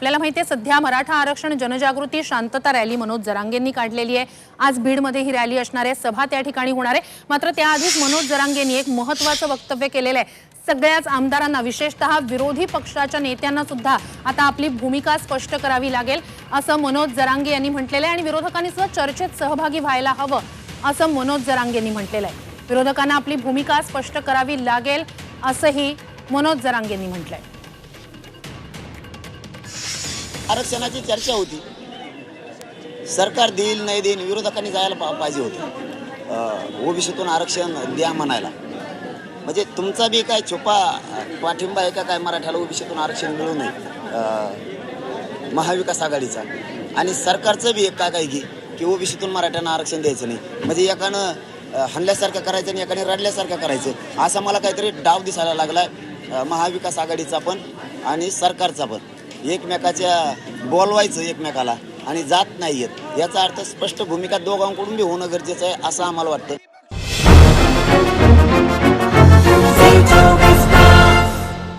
आपल्याला माहिती आहे सध्या मराठा आरक्षण जनजागृती शांतता रॅली मनोज जरांगेंनी काढलेली आहे. आज बीडमध्ये ही रॅली असणार आहे. सभा त्या ठिकाणी होणार आहे. मात्र त्याआधीच मनोज जरांगेंनी एक महत्वाचं वक्तव्य केलेलं आहे. सगळ्याच आमदारांना विशेषतः विरोधी पक्षाच्या नेत्यांना सुद्धा आता आपली भूमिका स्पष्ट करावी लागेल असं मनोज जरांगे यांनी म्हटलेलं आहे आणि विरोधकांनी सुद्धा चर्चेत सहभागी व्हायला हवं असं मनोज जरांगेंनी म्हटलेलं आहे. विरोधकांना आपली भूमिका स्पष्ट करावी लागेल असंही मनोज जरांगेंनी म्हटलंय. आरक्षणाची चर्चा होती. सरकार देईल नाही देईल विरोधकांनी जायला पा पाहिजे होतं. ओबीसीतून आरक्षण द्या म्हणायला. म्हणजे तुमचा बी काय छोपा पाठिंबा आहे का काय मराठ्याला ओबीसीतून आरक्षण मिळू नये? महाविकास आघाडीचा. आणि सरकारचं बी एक काय काय की की ओबीसीतून मराठ्यांना आरक्षण द्यायचं नाही. म्हणजे एकानं हल्ल्यासारखं करायचं आणि एकाने रडल्यासारखं करायचं. असा मला काहीतरी डाव दिसायला लागला महाविकास आघाडीचा पण आणि सरकारचा पण. एकमेकाच्या बोलवायचं एकमेकाला आणि जात नाही आहेत याचा अर्थ स्पष्ट भूमिका दोघांकडून बी होणं गरजेचं आहे असं आम्हाला वाटतं.